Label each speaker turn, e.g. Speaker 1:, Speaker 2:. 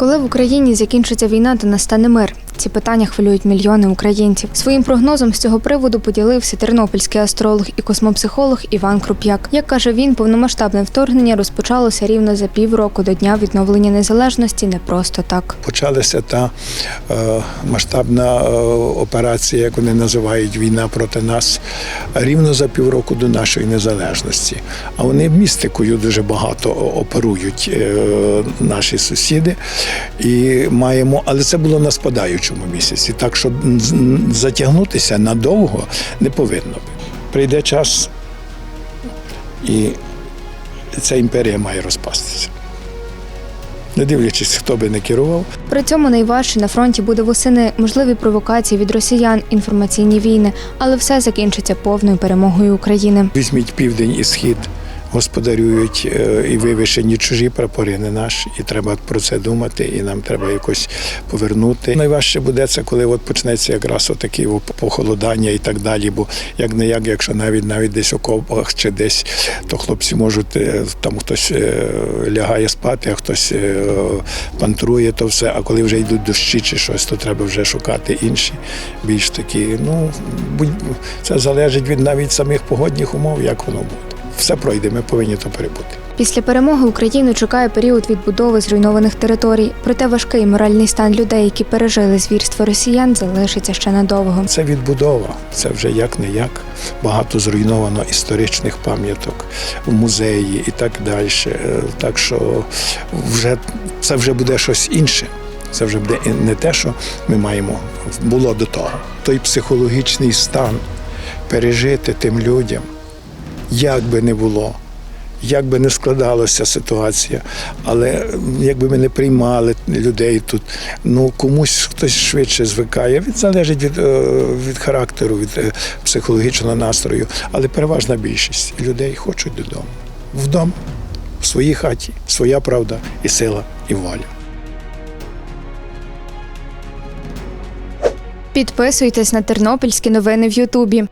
Speaker 1: Коли в Україні закінчиться війна та настане мир? Ці питання хвилюють мільйони українців. Своїм прогнозом з цього приводу поділився тернопільський астролог і космопсихолог Іван Круп'як. Як каже він, повномасштабне вторгнення розпочалося рівно за півроку до дня відновлення незалежності не просто так.
Speaker 2: Почалася та е, масштабна е, операція, як вони називають війна проти нас, рівно за півроку до нашої незалежності. А вони містикою дуже багато оперують е, наші сусіди. І маємо, але це було на спадаючому місяці. Так що затягнутися надовго не повинно. Прийде час, і ця імперія має розпастися. Не дивлячись, хто би не керував,
Speaker 1: При цьому найважче на фронті буде восени можливі провокації від росіян, інформаційні війни, але все закінчиться повною перемогою України.
Speaker 2: Візьміть південь і схід, господарюють е, і вивішені чужі прапори, не наші. І треба про це думати, і нам треба якось повернути. Найважче буде це, коли от почнеться якраз отакі похолодання і так далі. Бо як не як, якщо навіть навіть десь у окопах чи десь, то хлопці можуть е, там хтось е, лягає спати, а хтось пантрує, то все. А коли вже йдуть дощі чи щось, то треба вже шукати інші, більш такі. Ну будь це залежить від навіть самих погодних умов, як воно буде. Все пройде, ми повинні то перебути.
Speaker 1: Після перемоги Україну чекає період відбудови зруйнованих територій. Проте важкий моральний стан людей, які пережили звірство росіян, залишиться ще надовго.
Speaker 2: Це відбудова, це вже як не як. Багато зруйновано історичних пам'яток в музеї і так далі. Е, Так що вже це вже буде щось інше. Це вже буде не те, що ми маємо було до того. Той психологічний стан пережити тим людям, як би не було. Як би не складалася ситуація, але якби ми не приймали людей тут, ну комусь хтось швидше звикає. Від залежить від, е, від характеру, від е, психологічного настрою. Але переважна більшість людей хочуть додому. Вдома, в своїй хаті, своя правда і сила, і воля.
Speaker 1: Підписуйтесь на тернопільські новини в Ютубі.